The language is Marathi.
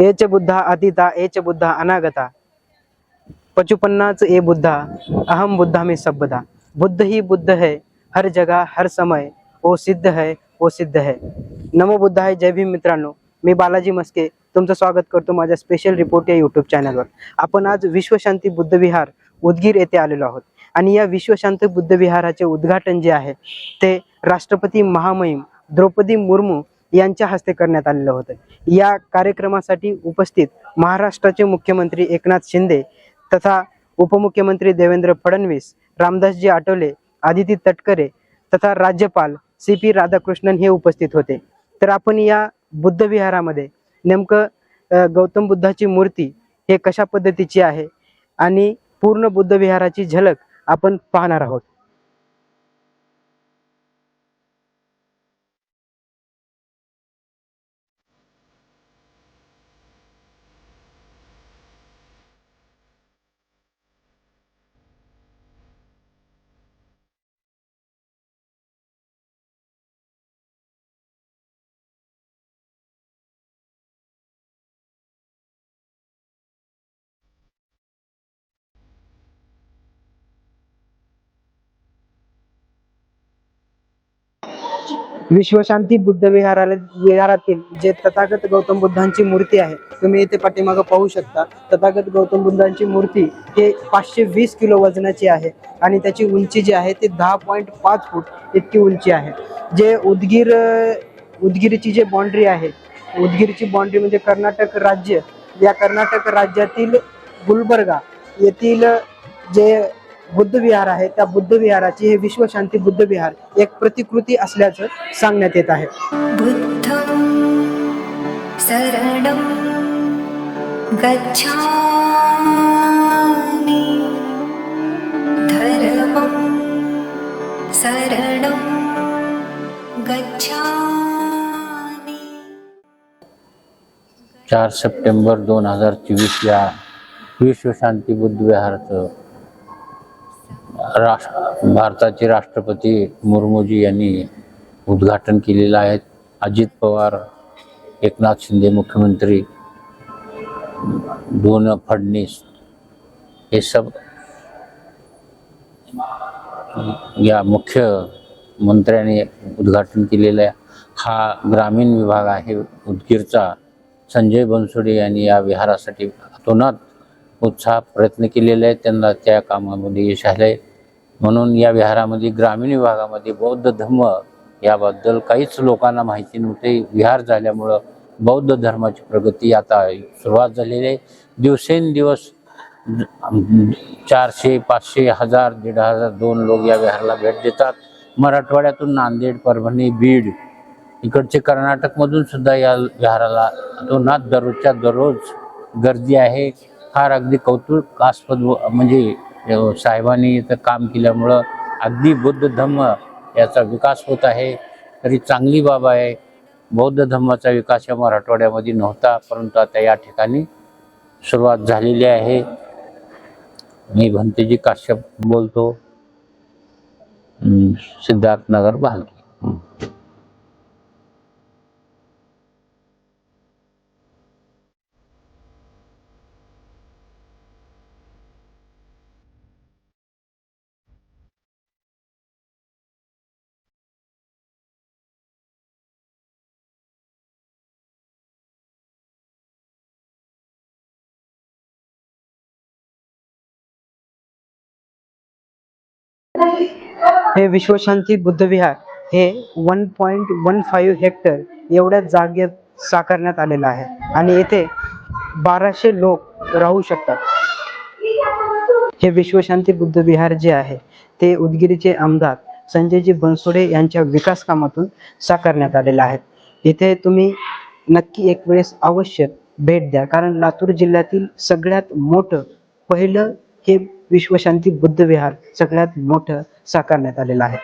एच बुद्धा अतिता एच बुद्धा अनागता. पचुपन्नाच ए बुद्धा अहम बुद्धा में सभ्यता बुद्ध ही बुद्ध है हर जगह हर समय. ओ सिद्ध है वो सिद्ध है. नमो बुद्ध आहे जय भीम मित्रांनो. मी बालाजी मस्के तुमचं स्वागत करतो माझ्या स्पेशल रिपोर्ट या यूट्यूब चॅनलवर आपण आज विश्वशांती बुद्ध विहार उदगीर येथे आलेलो आहोत. आणि या विश्वशांती बुद्ध विहाराचे उद्घाटन जे आहे ते राष्ट्रपती महामहिम द्रौपदी मुर्मू यांच्या हस्ते करण्यात आलेलं होतं. या कार्यक्रमासाठी उपस्थित महाराष्ट्राचे मुख्यमंत्री एकनाथ शिंदे तथा उपमुख्यमंत्री देवेंद्र फडणवीस रामदासजी आठवले आदिती तटकरे तथा राज्यपाल सी पी राधाकृष्णन हे उपस्थित होते. तर आपण या बुद्ध विहारामध्ये नेमकं गौतम बुद्धाची मूर्ती हे कशा पद्धतीची आहे आणि पूर्ण बुद्ध विहाराची झलक आपण पाहणार आहोत. विश्वशांती बुद्ध विहाराला विहारातील जे तथागत गौतम बुद्धांची मूर्ती आहे तुम्ही इथे पाठीमागं पाहू शकता. तथागत गौतम बुद्धांची मूर्ती हे पाचशे वीस किलो वजनाची आहे आणि त्याची उंची जी आहे ती दहा पॉईंट पाच फूट इतकी उंची आहे. जे उदगीर उदगीरची जे बाउंड्री आहे उदगीरची बाउंड्री म्हणजे कर्नाटक राज्य. या कर्नाटक राज्यातील गुलबर्गा येथील जे बुद्ध विहार आहे. त्या बुद्ध विहाराची हे विश्वशांती बुद्ध विहार एक प्रतिकृती असल्याचं सांगण्यात येत आहे. बुद्धं शरणं गच्छामि. धर्मं शरणं गच्छामि. चार सप्टेंबर दोन हजार चोवीस या विश्वशांती बुद्ध विहाराचं राष्ट्र भारताचे राष्ट्रपती मुर्मूजी यांनी उद्घाटन केलेलं आहे. अजित पवार एकनाथ शिंदे मुख्यमंत्री दोन फडणीस हे सब या मुख्य मंत्र्यांनी उद्घाटन केलेलं आहे. हा ग्रामीण विभाग आहे उदगीरचा. संजय बनसोडे यांनी या विहारासाठी अतोनात उत्साह प्रयत्न केलेले आहेत. त्यांना त्या कामामध्ये यश आहे म्हणून या विहारामध्ये ग्रामीण विभागामध्ये बौद्ध धर्म याबद्दल काहीच लोकांना माहिती नव्हते. विहार झाल्यामुळं बौद्ध धर्माची प्रगती आता सुरुवात झालेली आहे. दिवसेंदिवस चारशे पाचशे हजार दीड हजार दोन लोक या विहाराला भेट देतात. मराठवाड्यातून नांदेड परभणी बीड इकडचे कर्नाटकमधून सुद्धा या विहाराला अतोनात दररोजच्या दररोज गर्दी आहे. फार अगदी कौतुकास्पद म्हणजे साहेबांनी इथं काम केल्यामुळं अगदी बुद्ध धम्म याचा विकास होत आहे. तरी चांगली बाब आहे. बौद्ध धम्माचा विकास या मराठवाड्यामध्ये नव्हता परंतु आता या ठिकाणी सुरुवात झालेली आहे. मी भंतेजी काश्यप बोलतो. सिद्धार्थनगर भालकी हे विश्वशांती बुद्धविहार हे one point one five hectare एवढ्या जागेत साकारण्यात आलेलं आहे. आणि येथे बाराशे लोक राहू शकतात. हे विश्वशांती बुद्धविहार जे आहे ते उदगिरीचे आमदार संजयजी बनसोडे यांच्या विकास कामातून साकारण्यात आलेलं आहे. इथे तुम्ही नक्की एक वेळेस अवश्य भेट द्या कारण लातूर जिल्ह्यातील सगळ्यात मोठं पहिलं हे विश्वशांती बुद्ध विहार सगळ्यात मोठं साकारण्यात आलेलं आहे.